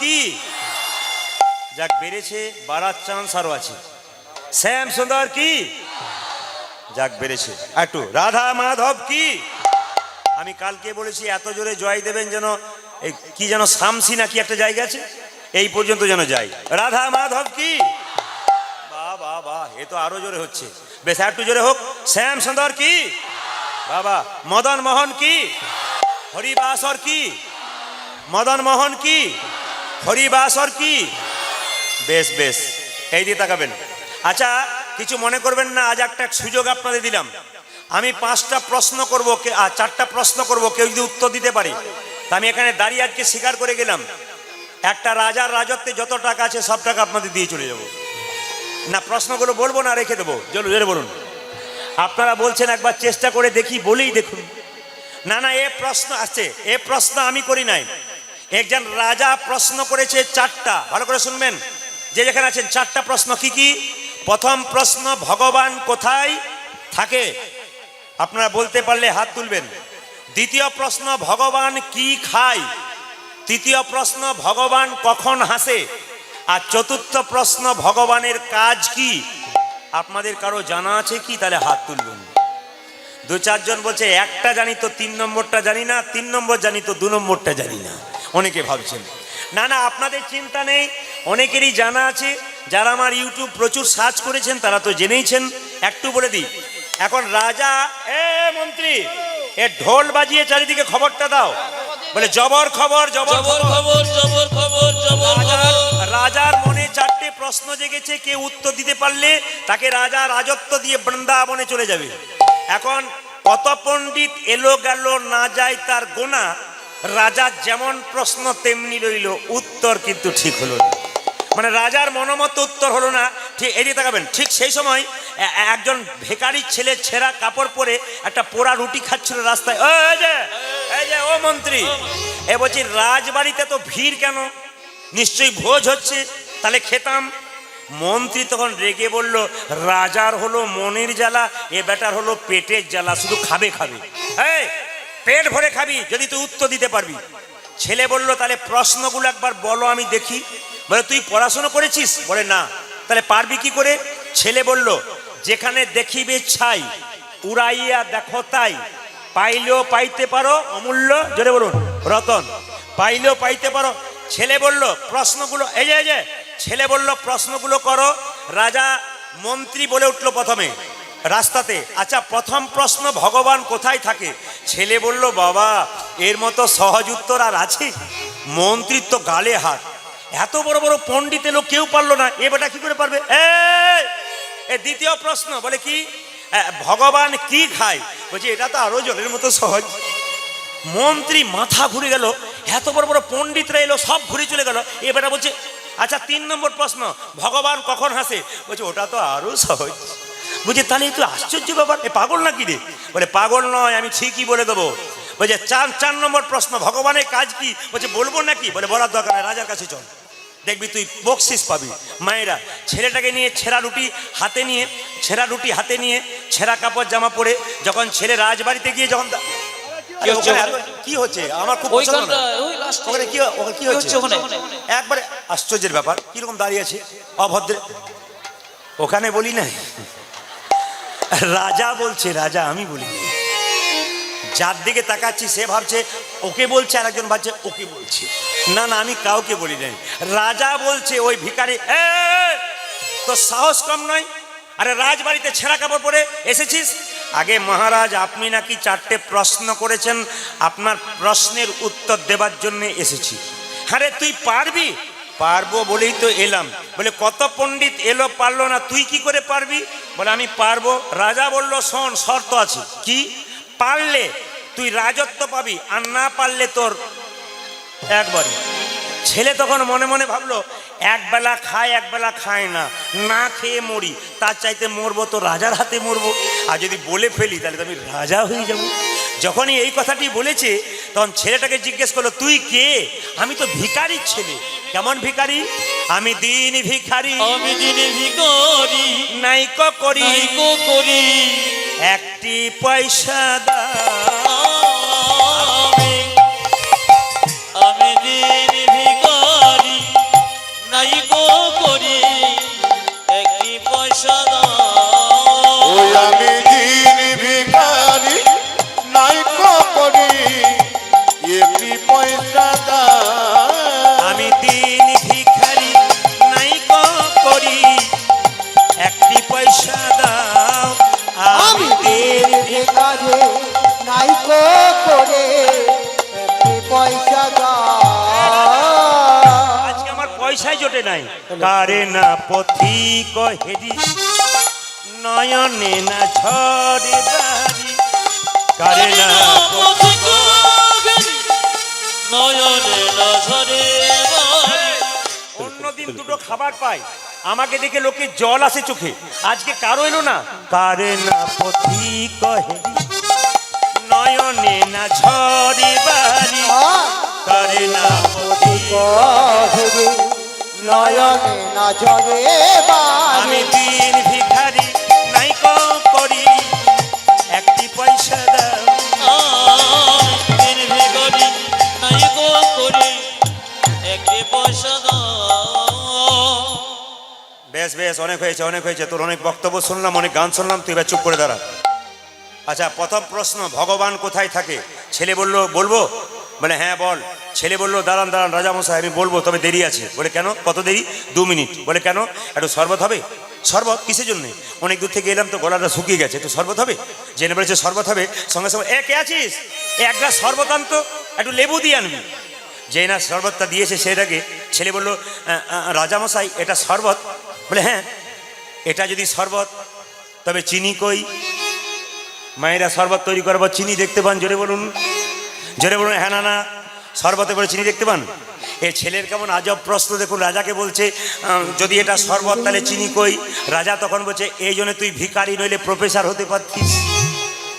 কি? যাক, বেড়েছে বারাত চান্স আরও আছে। শ্যাম সুন্দর কি? যাক, বেড়েছে। একটু, রাধা মাধব কি? আমি কালকে বলেছি, এত জোরে জয় দেবেন যেন, এই কি যেন শামসি নাকি একটা জায়গা আছে? এই পর্যন্ত যেন যাই। রাধা মাধব কি? বাহ বাহ এ তো আরও জোরে হচ্ছে। বেশ, একটু জোরে হোক। শ্যাম সুন্দর কি? বাবা মদন মোহন কি? হরিবাসর কি? মদন মোহন কি? হরিবাসর কি? বেশ বেশ। এই দিয়ে তাকাবেন। আচ্ছা কিছু মনে করবেন না, আজ একটা সুযোগ আপনাদের দিলাম। আমি পাঁচটা প্রশ্ন করব আর চারটা প্রশ্ন করব, কেউ যদি উত্তর দিতে পারে। তা আমি এখানে দাঁড়িয়ে আজকে স্বীকার করে গেলাম। একটা রাজার রাজত্বে যত টাকা আছে, সব টাকা আপনাদের দিয়ে চলে যাব। না, প্রশ্নগুলো বলব না, রেখে দেবো। জলু জোরে বলুন। আপনারা বলছেন একবার চেষ্টা করে দেখি, বলেই দেখুন। না না, এ প্রশ্ন আছে। এ প্রশ্ন আমি করি নাই। একজন রাজা প্রশ্ন করেছে চারটা। ভালো করে শুনবেন। যে যেখানে আছেন, চারটা প্রশ্ন কি কি? প্রথম প্রশ্ন, ভগবান কোথায়? থাকে। আপনারা বলতে পারলে হাত তুলবেন। দ্বিতীয় প্রশ্ন, ভগবান কি খায়? তৃতীয় প্রশ্ন, ভগবান কখন হাসে? আর চতুর্থ প্রশ্ন, ভগবানের কাজ কি? আপনাদের কারও জানা আছে কি? তাহলে হাত তুলবেন। দু চারজন বলছে, একটা জানি তো তিন নম্বরটা জানি না, তিন নম্বর জানি তো দু নম্বরটা জানি না। অনেকে ভাবছেন। না না আপনাদের চিন্তা নেই অনেকেরই জানা আছে যারা আমার ইউটিউব প্রচুর সার্চ করেছেন তারা তো জেনেইছেন। একটু বলে দিই এখন রাজা এ মন্ত্রী এ ঢোল বাজিয়ে চারিদিকে খবরটা দাও। বলে জবর খবর জবর খবর। জবর খবর জবর রাজার খবর। রাজার মনে চারটে প্রশ্ন জেগেছে কেউ উত্তর দিতে পারলে তাকে রাজা রাজত্ব দিয়ে বৃন্দাবনে চলে যাবে। এখন কত পণ্ডিত এলো গেল না যায় তার গোনা রাজার যেমন প্রশ্ন তেমনি রইল, উত্তর কিন্তু ঠিক হলো না। মানে রাজার মনোমত উত্তর হলো না, ঠিক এদিকে তাকাবেন, ঠিক সেই সময় একজন ভেকারির ছেলে ছেঁড়া কাপড় পরে একটা পোড়া রুটি খাচ্ছিল রাস্তায় ও ও মন্ত্রী, এ বলছি, রাজবাড়িতে তো ভিড় কেন? নিশ্চয়ই ভোজ হচ্ছে, তাহলে খেতাম। মন্ত্রী তখন রেগে বলল, রাজার হলো মনের জ্বালা, এ বেটার হলো পেটের জ্বালা, শুধু খাবে খাবে। এই পেট ভরে খাবি যদি তুই উত্তর দিতে পারবি। ছেলে বলল, তাহলে প্রশ্নগুলো একবার বলো আমি দেখি। বলে, তুই পড়াশোনা করেছিস? বলে, না। তাহলে পারবি কি করে? ছেলে বলল, যেখানে দেখিবে ছাই, উড়াইয়া দেখো তাই। পাইলেও পাইতে পারো, অমূল্য। জোরে বলুন, রতন, পাইলেও পাইতে পারো। ছেলে বলল, প্রশ্নগুলো, এই যে এই যে। ছেলে বলল, প্রশ্নগুলো করো। রাজা মন্ত্রী বলে উঠল প্রথমে রাস্তাতে আচ্ছা প্রথম প্রশ্ন ভগবান কোথায় থাকে? ছেলে বলল, বাবা, এর মতো সহজ উত্তর আর আছে? মন্ত্রীর তো গালে হাত। এত বড় বড় পণ্ডিত এলো, কেউ পারল না। এ বেটা কি করে পারবে? এ দ্বিতীয় প্রশ্ন, বলে কি? ভগবান কি খায়? বলছি, এটা তো আরও জলের মতো সহজ। মন্ত্রী মাথা ঘুরে গেল। এত বড় বড় পণ্ডিতরা এলো, সব ঘুরে চলে গেল। এবারে বলছে আচ্ছা তিন নম্বর প্রশ্ন, ভগবান কখন হাসে? বলছে, ওটা তো আরও সহজ। বুঝে তাহলে একটু আশ্চর্য ব্যাপার এ পাগল নাকি রে? বলে পাগল নয় আমি ঠিকই বলে দেবো। বলছে চার চার নম্বর প্রশ্ন ভগবানের কাজ কি? বলছে বলব নাকি? বলে বলার দরকার রাজার কাছে চল। দেখবি তুই বকশিস পাবি। মায়েরা ছেলেটাকে নিয়ে ছেঁড়া রুটি হাতে নিয়ে ছেঁড়া রুটি হাতে নিয়ে ছেঁড়া কাপড় জামা পরে যখন ছেলে রাজবাড়িতে গিয়ে যখন কি হচ্ছে আমার খুব ওখানে কি কি হচ্ছে? ওখানে? একবারে আশ্চর্যের ব্যাপার কীরকম দাঁড়িয়ে আছে অভদ্রে। ওখানে বলি না রাজা বলছে রাজা আমি বলি। যার দিকে তাকাচ্ছি সে ভাবছে ওকে বলছে আর একজন ভাবছে ওকে বলছে। না না আমি কাউকে বলি নাই। রাজা বলছে ওই ভিখারি "এ, তোর সাহস কম নয়? আরে রাজবাড়িতে ছেঁড়া কাপড় পরে এসেছিস? আগে মহারাজ আপনি নাকি চারটে প্রশ্ন করেছেন আপনার প্রশ্নের উত্তর দেবার জন্য এসেছি। আরে তুই পারবি? পারব বলেই তো এলাম। বলে কত পণ্ডিত এলো পারল না তুই কি করে পারবি? বলে, আমি পারব। রাজা বলল, শোন, শর্ত আছে। কি? পারলে তুই রাজত্ব পাবি, আর না পারলে তোর একবারই ছেলে তখন মনে মনে ভাবলো একবেলা খায় একবেলা খায় না না খেয়ে মরি, তার চাইতে মরবো তো রাজার হাতে মরবো। আর যদি বলে ফেলি, তাহলে তো আমি রাজা হয়ে যাব। যখনই এই কথাটি বলেছে তখন ছেলেটাকে জিজ্ঞেস করল তুই কে? আমি তো ভিকারির ছেলে। কেমন ভিকারি আমি দিন ভিখারি। আমি দিন ভিখারি। নাইক করি। করি। একটি পয়সা দা পয়সা আমার পয়সাই জোটে নাই। কারে না পথি কহেরি নয়নে না ঝড়ে দাঁড়ি কারে না পথি নয়নে না ঝড়ে অন্যদিন দুটো খাবার পায়। আমাকে দেখে লোকে জল আসে চোখে। আজকে কারও এলো না। কারে না পথি কহে নয়নে না ঝরে বাড়ি কারে না পথি কহে নয়নে না জলে আমি দিন বেশ বেশ অনেক হয়েছে অনেক হয়েছে। তোর অনেক বক্তব্য শুনলাম অনেক গান শুনলাম তুই এবার চুপ করে দাঁড়া। আচ্ছা প্রথম প্রশ্ন ভগবান কোথায় থাকে? ছেলে বলল বলব? বলে হ্যাঁ বল। ছেলে বলল দাঁড়ান দাঁড়ান রাজামশাই আমি বলব তবে দেরি আছে। বলে কেন? কত দেরি? দু মিনিট। বলে কেন? একটু শরবত হবে? শরবত? কিসের জন্য? অনেক দূর থেকে এলাম তো গলাটা শুকিয়ে গেছে। একটু শরবত হবে? জেনে বলেছে শরবত হবে। সঙ্গে সঙ্গে এ কে আছিস? এক গ্লাস শরবত আনতো একটু লেবু দিয়ে আনবি। যে না শরবতটা দিয়েছে সেটাকে ছেলে বলল "আহ, আহ, রাজামশাই এটা শরবত। বলে হ্যাঁ এটা যদি শরবত, তবে চিনি কই? মায়েরা শরবত তৈরি করব চিনি দেখতে পান, জোরে বলুন জোরে বলুন হ্যাঁ না না, শরবতে বলে চিনি দেখতে পান? এ ছেলের কেমন আজব প্রশ্ন, দেখুন, রাজাকে বলছে যদি এটা শরবত, তাহলে চিনি কই? রাজা তখন বলছে, এই জন্য তুই ভিকারি নইলে প্রফেসর হতে পারতিস।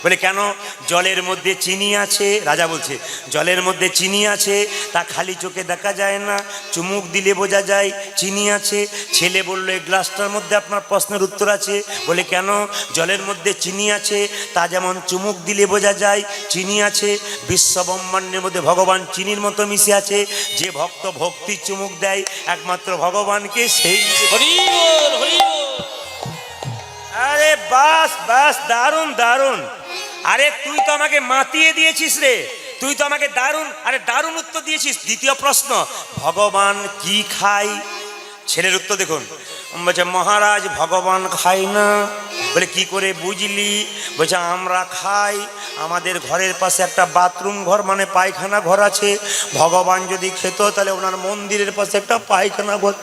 বলে, কেন? জলের মধ্যে চিনি আছে? রাজা বলছে, জলের মধ্যে চিনি আছে, তা খালি চোখে দেখা যায় না, চুমুক দিলে বোঝা যায় চিনি আছে। ছেলে বলল, এই গ্লাসটার মধ্যে আপনার প্রশ্নের উত্তর আছে। বলে, কেন? জলের মধ্যে চিনি আছে, তা যেমন চুমুক দিলে বোঝা যায় চিনি আছে, বিশ্ব ব্রহ্মাণ্ডের মধ্যে ভগবান চিনির মতো মিশে আছে, যে ভক্ত ভক্তি চুমুক দেয় একমাত্র ভগবানকে সেই হরি আরে বাস বাস, দারুণ দারুণ। আরে তুই তো আমাকে মাতিয়ে দিয়েছিস রে। তুই তো আমাকে দারুণ, আরে দারুণ উত্তর দিয়েছিস। দ্বিতীয় প্রশ্ন, ভগবান কি খায়? ছেলের উত্তর দেখুন। বলছে, মহারাজ, ভগবান খায় না। বলে, কি করে বুঝলি? বলছে, আমরা খাই। আমাদের ঘরের পাশে একটা বাথরুম ঘর মানে পায়খানা ঘর আছে। ভগবান যদি খেত, তাহলে ওনার মন্দিরের পাশে একটা পায়খানা ঘর।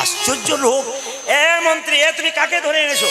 আশ্চর্য লোক। এ মন্ত্রী, এ তুমি কাকে ধরে এনেছো?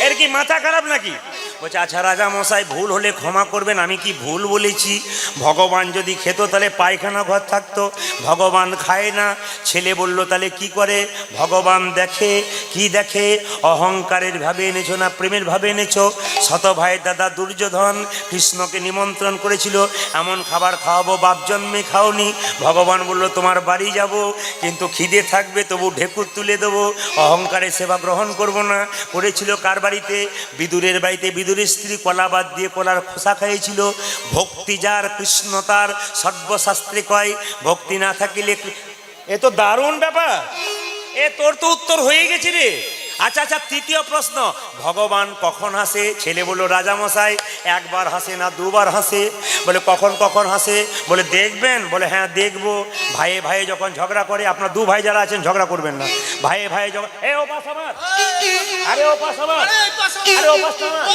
এর কি মাথা খারাপ নাকি? বলছে আচ্ছা রাজা মশাই, ভুল হলে ক্ষমা করবেন, আমি কি ভুল বলেছি? ভগবান যদি খেত, তাহলে পায়খানা ঘর থাকতো। ভগবান খায় না। ছেলে বলল, তাহলে কি করে? ভগবান দেখে, কি দেখে? অহংকারের ভাবে এনেছো না প্রেমের ভাবে এনেছো? শত ভাইয়ের দাদা দুর্যোধন কৃষ্ণকে নিমন্ত্রণ করেছিল। এমন খাবার খাওয়াবো, বাপ জন্মে খাওনি। ভগবান বলল, তোমার বাড়ি যাব, কিন্তু খিদে থাকবে, তবু ঢেকুর তুলে দেবো। অহংকারের সেবা গ্রহণ করব না। করেছিল কার বাড়িতে? বিদুরের বাড়িতে বিদুরের স্ত্রী কলাবাদ দিয়ে কলার খোসা খাইয়েছিল। ভক্তি যার, কৃষ্ণ তার, সর্বশাস্ত্রে কয়, ভক্তি না থাকিলে এ তো দারুণ ব্যাপার। এ তোর তো উত্তর হয়ে গেছে রে। আচ্ছা আচ্ছা তৃতীয় প্রশ্ন। ভগবান কখন হাসে? ছেলে বলল রাজামশাই একবার হাসে না দুবার হাসে? বলে কখন কখন হাসে? বলে দেখবেন? বলে হ্যাঁ দেখব। ভাইয়ে ভাইয়ে যখন ঝগড়া করে আপনার দু ভাই যারা আছেন ঝগড়া করবেন না। ভাইয়ে ভাইয়ে যখন এ ওপাস আমার। আরে ওপাস আমার। আরে ওপাস আমার।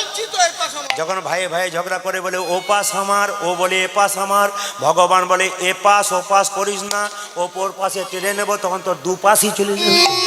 যখন ভাইয়ে ভাইয়ে ঝগড়া করে বলে ও পাশ আমার ও বলে এ পাশ আমার। ভগবান বলে এ পাশ ও পাশ করিস না। ওপর পাশে টেনে নেব তখন তোর দু পাশই চলে যাবে।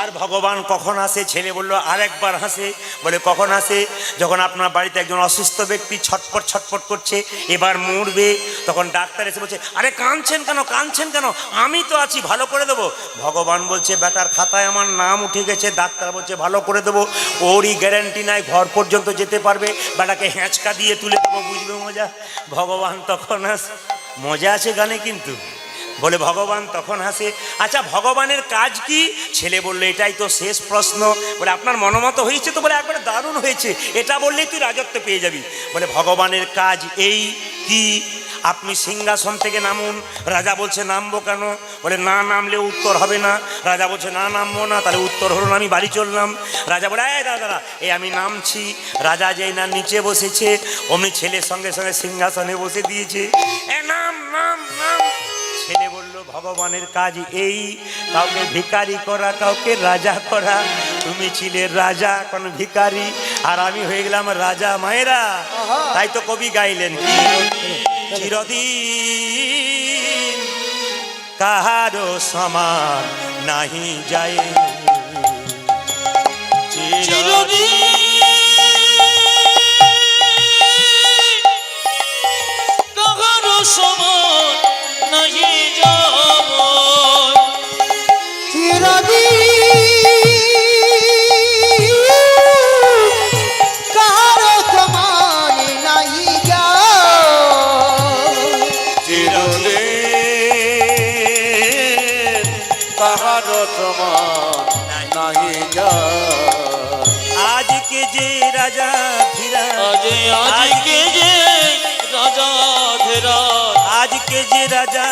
আর ভগবান কখন আসে? ছেলে বলল, আরেকবার হাসে। বলে, কখন আসে? যখন আপনার বাড়িতে একজন অসুস্থ ব্যক্তি ছটপট ছটপট করছে, এবার মরবে, তখন ডাক্তার এসে বলছে, আরে কাঁদছেন কেন? কাঁদছেন কেন? আমি তো আছি, ভালো করে দেবো। ভগবান বলছে, বেটার খাতায় আমার নাম উঠে গেছে। ডাক্তার বলছে, ভালো করে দেবো। ওরই গ্যারান্টি নাই, ঘর পর্যন্ত যেতে পারবে। বেটাকে হ্যাঁচকা দিয়ে তুলে দেবো, বুঝবে মজা? ভগবান তখন আস মজা আছে গানে কিন্তু। বলে, ভগবান তখন হাসে আচ্ছা ভগবানের কাজ কি? ছেলে বলল, এটাই তো শেষ প্রশ্ন। বলে, আপনার মনোমত হয়েছে তো? বলে, একবারে দারুণ হয়েছে, এটা বললেই তুই রাজত্ব পেয়ে যাবি। বলে, ভগবানের কাজ এই কি? আপনি সিংহাসন থেকে নামুন। রাজা বলছে, নামবো কেন? বলে, না নামলে উত্তর হবে না। রাজা বলছে, না, নামবো না, তাহলে উত্তর হলো না, আমি বাড়ি চললাম। রাজা বলে, এই দাদা, এই আমি নামছি। রাজা যেই না, নিচে বসেছে, অমনি ছেলের সঙ্গে সঙ্গে সিংহাসনে বসে দিয়েছে, এ নাম নাম ছেলে বলল ভগবানের কাজ এই কাউকে ভিকারি করা কাউকে রাজা করা। তুমি ছিলে রাজা কোন ভিকারি আর আমি হয়ে গেলাম রাজা মায়েরা। তাই তো কবি গাইলেন কি চিরদিন কাহারো সমান নাহি যায়। আজকে যে রাজা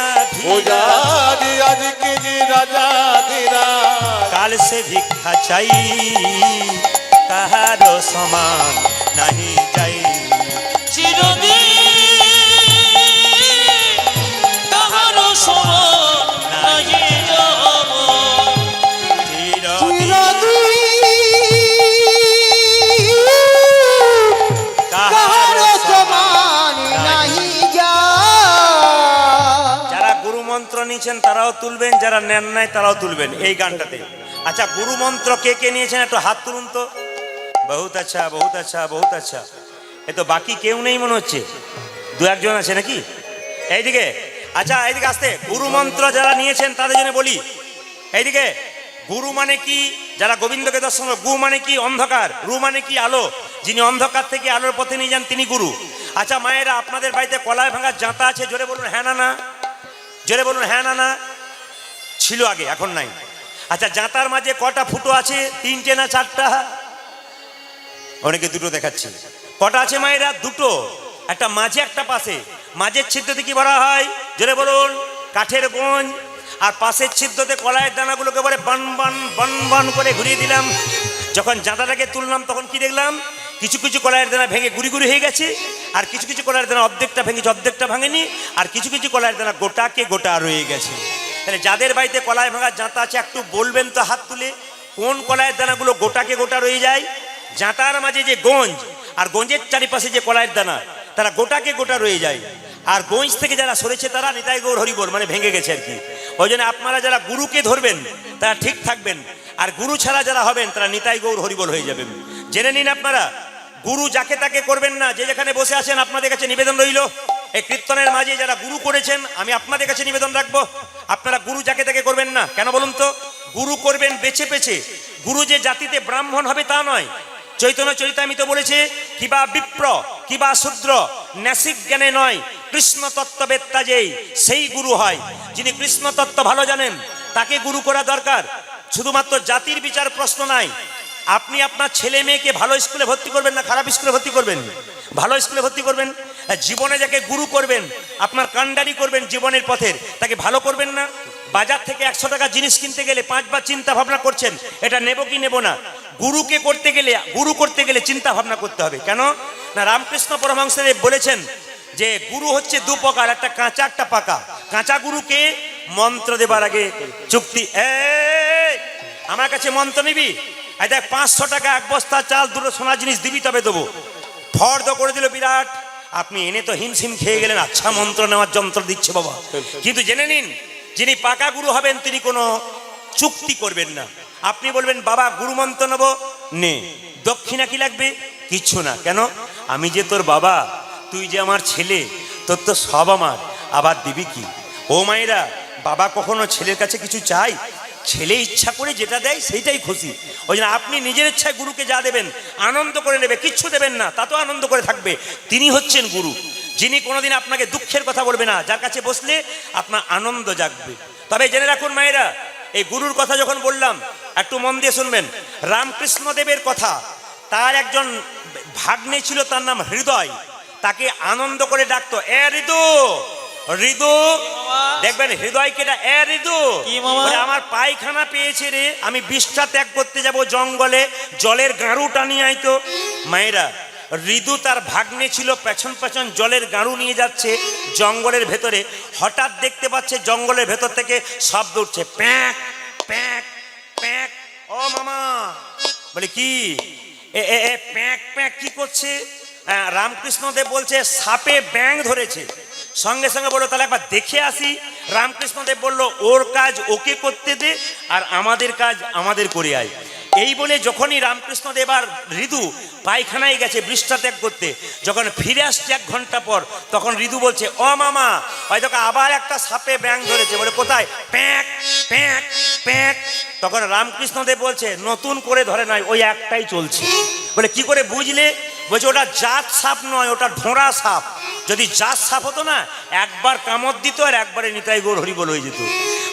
আজকে যে রাজা ধীরা? কাল সে ভিক্ষা চাই তাহার সমান নাহি যাই। তারাও তুলবেন, যারা নেন নাই তারাও তুলবেন এই গানটাতে। আচ্ছা গুরু মন্ত্র কে কে নিয়েছেন একটু হাত তুলুন তো। বহুত আচ্ছা বহুত আচ্ছা বহুত আচ্ছা। এ তো বাকি কেউ নেই মনে হচ্ছে। দু একজন আছে নাকি? এইদিকে। আচ্ছা এইদিকে আসতে। গুরু মন্ত্র যারা নিয়েছেন তাদের জন্য বলি। এইদিকে। গুরু মানে কি? যারা গোবিন্দকে দর্শন গু মানে কি? অন্ধকার। রু মানে কি? আলো। যিনি অন্ধকার থেকে আলোর পথে নিয়ে যান, তিনি গুরু। আচ্ছা মায়েরা, আপনাদের বাড়িতে কলায় ভাঙা জাঁতা আছে? জোরে বলুন হ্যাঁ না জোরে বলুন হ্যাঁ না। ছিল আগে, এখন নাই। আচ্ছা জাঁতার মাঝে কটা ফুটো আছে? তিনটে না চারটা? অনেকে দুটো দেখাচ্ছে। কটা আছে মায়েরা? দুটো। একটা মাঝে, একটা পাশে। মাঝের ছিদ্রতে কি ভরা হয়? জোরে বলুন। কাঠের গঞ্জ আর পাশের ছিদ্রতে কলাইয়ের দানাগুলোকে বলে বান বান বান বান করে ঘুরিয়ে দিলাম। যখন জাঁতাটাকে তুললাম, তখন কি দেখলাম? কিছু কিছু কলাইয়ের দানা ভেঙে গুড়ি গুড়ি হয়ে গেছে। আর কিছু কিছু কলাইয়ের দানা অর্ধেকটা ভেঙেছে, অর্ধেকটা ভাঙেনি। আর কিছু কিছু কলাইয়ের দানা গোটাকে গোটা রয়ে গেছে। তাহলে যাদের বাড়িতে কলায় ভাঙা জাঁতা আছে, একটু বলবেন তো হাত তুলে, কোন কলাইয়ের দানাগুলো গোটাকে গোটা রয়ে যায়? জাঁতার মাঝে যে গঞ্জ, আর গঞ্জের চারিপাশে যে কলাইয়ের দানা, তারা গোটাকে গোটা রয়ে যায়। আর গঞ্জ থেকে যারা সরেছে, তারা নিতাই গৌর হরিবোল মানে ভেঙে গেছে আর কি। ওই জন্য আপনারা যারা গুরুকে ধরবেন, তারা ঠিক থাকবেন। আর গুরু ছাড়া যারা হবেন, তারা নিতাই গৌর হরিবোল হয়ে যাবেন। জেনে নিন আপনারা, গুরু যাকে তাকে করবেন না, যে যেখানে বসে আছেন, আপনাদের কাছে নিবেদন রইল। এই কীর্তনের মাঝে যারা গুরু করেছেন, আমি আপনাদের কাছে নিবেদন রাখব। আপনারা গুরু যাকে তাকে করবেন না। কেন বলুন তো? গুরু করবেন বেছে বেছে গুরু যে জাতিতে ব্রাহ্মণ হবে তা নয়। চৈতন্য চরিতামিত বলেছে, কিবা বিপ্র, কিবা শূদ্র, ন্যাসিক জ্ঞানে নয়, কৃষ্ণ তত্ত্ববেত্তা যেই, সেই গুরু হয়। যিনি কৃষ্ণ তত্ত্ব ভালো জানেন, তাকে গুরু করা দরকার। শুধুমাত্র জাতির বিচার প্রশ্ন নাই। আপনি আপনার ছেলে মেয়েকে ভালো স্কুলে ভর্তি করবেন না, খারাপ স্কুলে ভর্তি করবেন? ভালো স্কুলে ভর্তি করবেন? জীবনে যাকে গুরু করবেন, আপনার কান্ডারি করবেন জীবনের পথের তাকে ভালো করবেন না। বাজার থেকে একশো টাকা জিনিস কিনতে গেলে পাঁচবার চিন্তা ভাবনা করছেন, এটা নেব কি নেব না? গুরুকে করতে গেলে, গুরু করতে গেলে চিন্তা ভাবনা করতে হবে। কেন? না, রামকৃষ্ণ পরমহংসদেব বলেছেন যে, গুরু হচ্ছে দু প্রকার, একটা কাঁচা, একটা পাকা। কাঁচা গুরুকে মন্ত্র দেবার আগে চুক্তি। আমার কাছে মন্ত্র নিবি? দেখ, পাঁচশো টাকা এক বস্তা চাল, দুটো সোনা জিনিস দিবি, তবে দেবো। ফর্দ করে দিল বিরাট। আপনি এনে তো হিমশিম খেয়ে গেলেন আচ্ছা মন্ত্র নেওয়ার যন্ত্র দিচ্ছে বাবা। কিন্তু জেনে নিন, যিনি পাকা গুরু হবেন, তিনি কোনো চুক্তি করবেন না। আপনি বলবেন, বাবা, গুরু মন্ত্র নেব। নে। দক্ষিণা কি লাগবে? কিচ্ছু না। কেন? আমি যে তোর বাবা, তুই যে আমার ছেলে, তোর তো সব আমার। আবার দিবি কি? ও মায়েরা, বাবা কখনো ছেলের কাছে কিছু চাই ছেলে ইচ্ছা করে যেটা দেয় সেইটাই খুশি। ওই জন্য আপনি নিজের ইচ্ছায় গুরুকে যা দেবেন, আনন্দ করে নেবে, কিচ্ছু দেবেন না, তা তো আনন্দ করে থাকবে। তিনি হচ্ছেন গুরু, যিনি কোনোদিন আপনাকে দুঃখের কথা বলবে না, যার কাছে বসলে আপনার আনন্দ জাগবে। তবে জেনে রাখুন মায়েরা, এই গুরুর কথা যখন বললাম, একটু মন দিয়ে শুনবেন। রামকৃষ্ণ দেবের কথা, তার একজন ভাগ্নে ছিল, তার নাম হৃদয়। তাকে আনন্দ করে ডাকতো, এ ঋতু ঋতু দেখবেন হৃদয় কেটা এ ঋতু আমার পায়খানা পেয়েছে রে আমি বিষটা ত্যাগ করতে যাব জঙ্গলে জলের গাঁড়ু টানিয়ে আইতো। মায়েরা ঋদু তার ভাগ্নে ছিল পেছন পেছন জলের গাঁড়ু নিয়ে যাচ্ছে জঙ্গলের ভেতরে। হঠাৎ দেখতে পাচ্ছে জঙ্গলের ভেতর থেকে শব্দ উঠছে প্যাঁক প্যাঁক প্যাঁক। ও মামা! বলে কি? এ প্যাঁক প্যাঁক কি করছে? আহ, রামকৃষ্ণ বলছে সাপে ব্যাং ধরেছে। সঙ্গে সঙ্গে বলল, তাহলে একবার দেখে আসি। রামকৃষ্ণদেব বলল, ওর কাজ ওকে করতে দে আর আমাদের কাজ আমাদের করে আয়। এই বলে যখনই রামকৃষ্ণদেব আর ঋতু পায়খানায় গেছে বৃষ্টা ত্যাগ করতে, যখন ফিরে আসছে এক ঘণ্টা পর, তখন ঋতু বলছে অ মামা, হয়তো আবার একটা সাপে ব্যাং ধরেছে। বলে, কোথায়? প্যাঁক প্যাঁক প্যাঁক। তখন রামকৃষ্ণদেব বলছে, নতুন করে ধরে নয় ওই একটাই চলছে। বলে, কি করে বুঝলে? বলছে, ওটা জাত সাপ নয়, ওটা ঢোঁড়া সাপ। যদি জাত সাপ হতো না, একবার কামড় দিত আর একবারে নিতাই গোর হরিবল হয়ে যেত।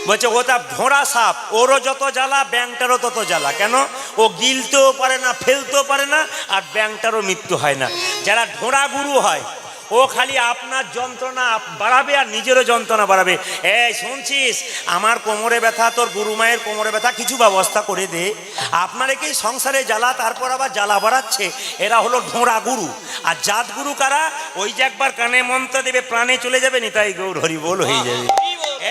বলছে, ওটা ভোঁড়া সাপ, ওরও যত জ্বালা ব্যাংটারও তত জ্বালা। কেন? ও গিলতেও পারে না, ফেলতেও পারে না, আর ব্যাংটারও মৃত্যু হয় না। যারা ঢোঁড়া গুরু হয় ও খালি আপনার যন্ত্রণা বাড়াবে আর নিজেরও যন্ত্রণা বাড়াবে। এই শুনছিস? আমার কোমরে ব্যথা তোর গুরু মায়ের কোমরে ব্যথা কিছু ব্যবস্থা করে দে। আপনার কি সংসারে জ্বালা তারপর আবার জ্বালা বাড়াচ্ছে? এরা হলো ঢোঁড়া গুরু। আর জাত গুরু কারা? ওই যে একবার কানে মন্ত্র দেবে প্রাণে চলে যাবে নিতাই গৌর হরি বল হয়ে যাবে।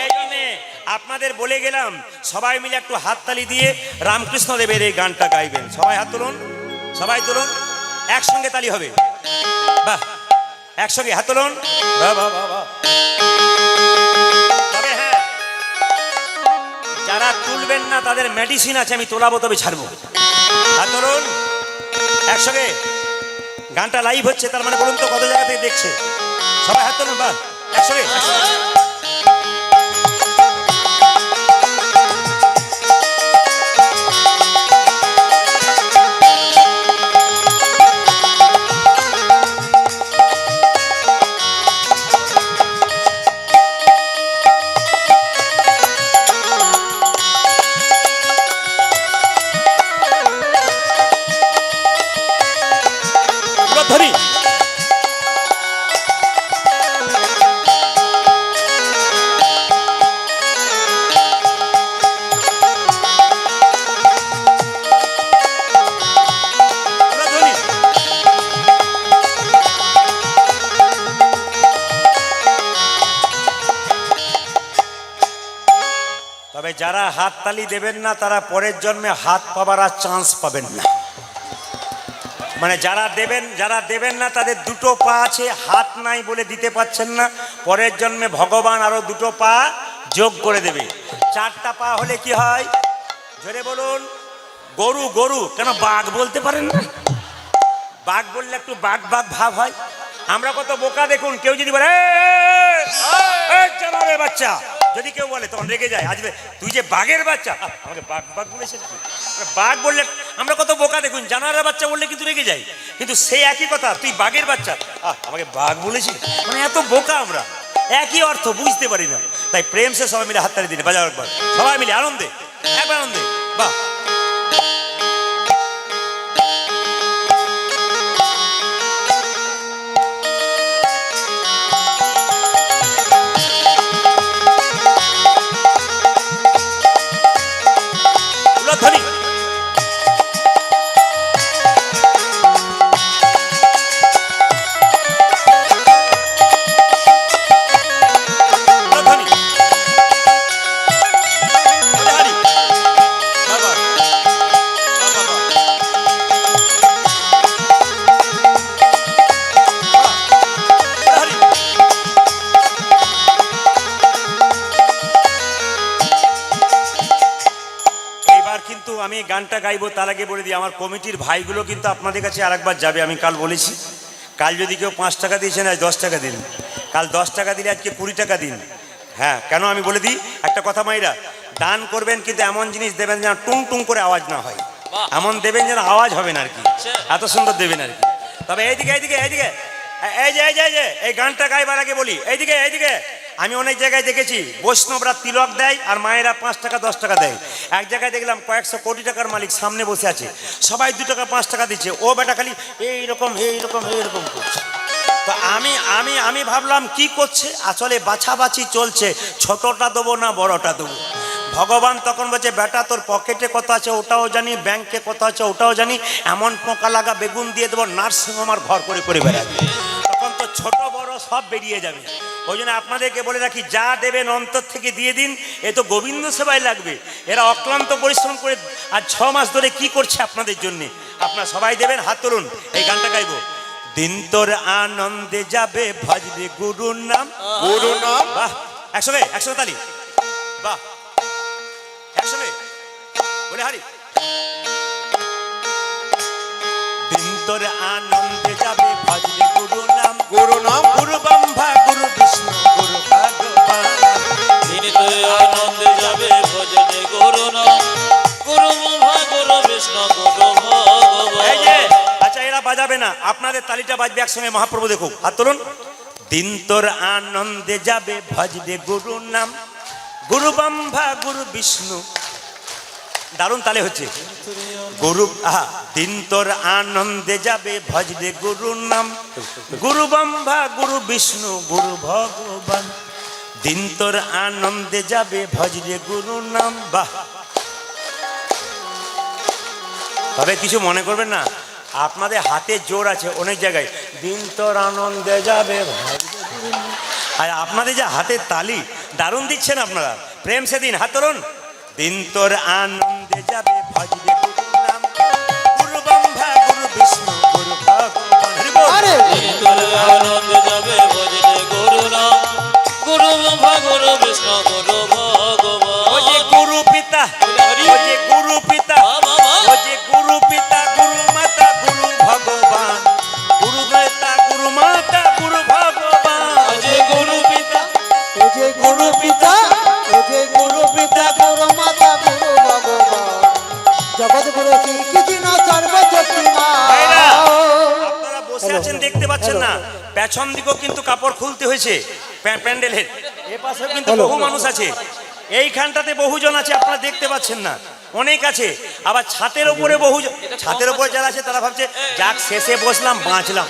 এই জন্যে আপনাদের বলে গেলাম সবাই মিলে একটু হাততালি দিয়ে রামকৃষ্ণ দেবের এই গানটা গাইবেন। সবাই হাত তুলুন সবাই তুলুন একসঙ্গে তালি হবে। বাহ। একসঙ্গে হাত তুলুন। হ্যাঁ যারা তুলবেন না, তাদের মেডিসিন আছে, আমি তোলাবো, তবে ছাড়বো। হাত তুলুন। একসঙ্গে। গানটা লাইভ হচ্ছে, তার মানে বলুন তো কত জায়গা থেকে দেখছে? সবাই হাত তুলুন, বা। একসঙ্গে একসঙ্গে। যারা হাত তালি দেবেন না তারা পরের জন্মে হাত পাবার আর চান্স পাবেন না মানে যারা দেবেন যারা দেবেন না তাদের দুটো পা আছে হাত নাই বলে দিতে পাচ্ছেন না পরের জন্মে ভগবান আরও দুটো পা যোগ করে দেবে চারটা পা হলে কি হয় জোরে বলুন গরু গরু কেন বাঘ বলতে পারেন না বাঘ বললে একটু বাঘ বাঘ ভাব হয় আমরা কত বোকা দেখুন কেউ যদি বলে "এই, এই জানোয়ারের বাচ্চা যদি কেউ বলে, তখন রেগে যায়। আজকে তুই যে বাঘের বাচ্চা আমাকে বাঘ বাঘ? মানে বাঘ বললে, আমরা কত বোকা দেখুন, জানোয়ারের বাচ্চা বললে কিন্তু রেগে যায়। কিন্তু সেই একই কথা, তুই বাঘের বাচ্চা আমাকে বাঘ বলেছিস? মানে এত বোকা আমরা। একই অর্থ বুঝতে পারি না। তাই প্রেম সে সবাই মিলে হাততালি দিলে। বাজার একবার। সবাই মিলে আনন্দে, একবার আনন্দে। বাহ। গানটা গাইবো তার আগে বলে দিই আমার কমিটির ভাইগুলো কিন্তু আপনাদের কাছে আরেকবার যাবে আমি কাল বলেছি। কাল যদি কেউ পাঁচ টাকা দিয়েছেন আজ দশ টাকা দিন কাল দশ টাকা দিলে আজকে কুড়ি টাকা দিন। হ্যাঁ কেন আমি বলে দিই? একটা কথা মাইরা দান করবেন কিন্তু এমন জিনিস দেবেন যেন টুং টুং করে আওয়াজ না হয়। এমন দেবেন যেন আওয়াজ হবে না আর কি। আচ্ছা। এত সুন্দর দেবেন আর কি। তবে এইদিকে এইদিকে এইদিকে এই যে এই যে এই যে এই গানটা গাইবার আগে বলি এইদিকে এইদিকে। আমি অনেক জায়গায় দেখেছি বৈষ্ণবরা তিলক দেয় আর মায়েরা পাঁচ টাকা দশ টাকা দেয়। এক জায়গায় দেখলাম কয়েকশো কোটি টাকার মালিক সামনে বসে আছে। সবাই দু টাকা, পাঁচ টাকা দিচ্ছে। ও বেটা খালি এইরকম এইরকম এইরকম করছে। তো আমি আমি আমি ভাবলাম কি করছে? আসলে বাছাবাছি চলছে। ছোটটা দেবো না বড়টা দেবো? ভগবান তখন বলছে, বেটা, তোর পকেটে কত আছে ওটাও জানি, ব্যাংকে কত আছে ওটাও জানি, এমন পোকা লাগা বেগুন দিয়ে দেবো নার্সিং আমার ঘর করে করে বেড়াবে। তখন তো ছোট বড় সব বেরিয়ে যাবে। ওই জন্য আপনাদেরকে বলে রাখি যা দেবেন অন্তর থেকে দিয়ে দিন এ তো গোবিন্দ সেবায় লাগবে। এরা অক্লান্ত পরিশ্রম করে আর ছ মাস ধরে কি করছে আপনাদের জন্য? আপনারা সবাই দেবেন হাত তুলুন এই গানটা গাইবো। দিন তোর আনন্দে যাবে ভজবে গুরুর নাম। গুরু নাম? বাহ একসঙ্গে একসঙ্গে তালি। বাহ একসঙ্গে বলে হারি। দিন তোর আনন্দে যাবে ভজবে গুরু নাম। গুরু নাম? বাজাবে না, আপনাদের তালিটা বাজবে একসঙ্গে মহাপ্রভু দেখুক। হাত তুলুন। দিন তোর আনন্দে যাবে, ভজবে গুরু নাম। গুরু ব্রহ্মা, গুরু বিষ্ণু। দারুণ তালে হচ্ছে। গুরু, আহা, দিন তোর আনন্দে যাবে, ভজবে গুরু নাম। গুরু ব্রহ্মা, গুরু বিষ্ণু, গুরু ভগবান। দিন তোর আনন্দে যাবে, ভজবে গুরু নাম। বাহ। তবে কিছু মনে করবেন না? আপনাদের হাতে জোর আছে অনেক জায়গায়। দিন তোর আনন্দে যাবে আর আপনাদের যে হাতের তালি দারুণ দিচ্ছেন আপনারা। প্রেম সেদিন হাত ধরুন দিন তোর আনন্দে যাবে ভজবে আনন্দে যাবে ভজনে গুরু নাম গুরু ব্রহ্মা গুরু বিষ্ণু গুরু পেছন দিকেও কিন্তু কাপড় খুলতে হয়েছে প্যান্ডেলের। এ পাশেও কিন্তু বহু মানুষ আছে। এইখানটাতে বহুজন আছে আপনারা দেখতে পাচ্ছেন না। অনেক আছে। আবার ছাতের ওপরে বহু ছাতের ওপরে যারা আছে তারা ভাবছে যাক শেষে বসলাম বাঁচলাম।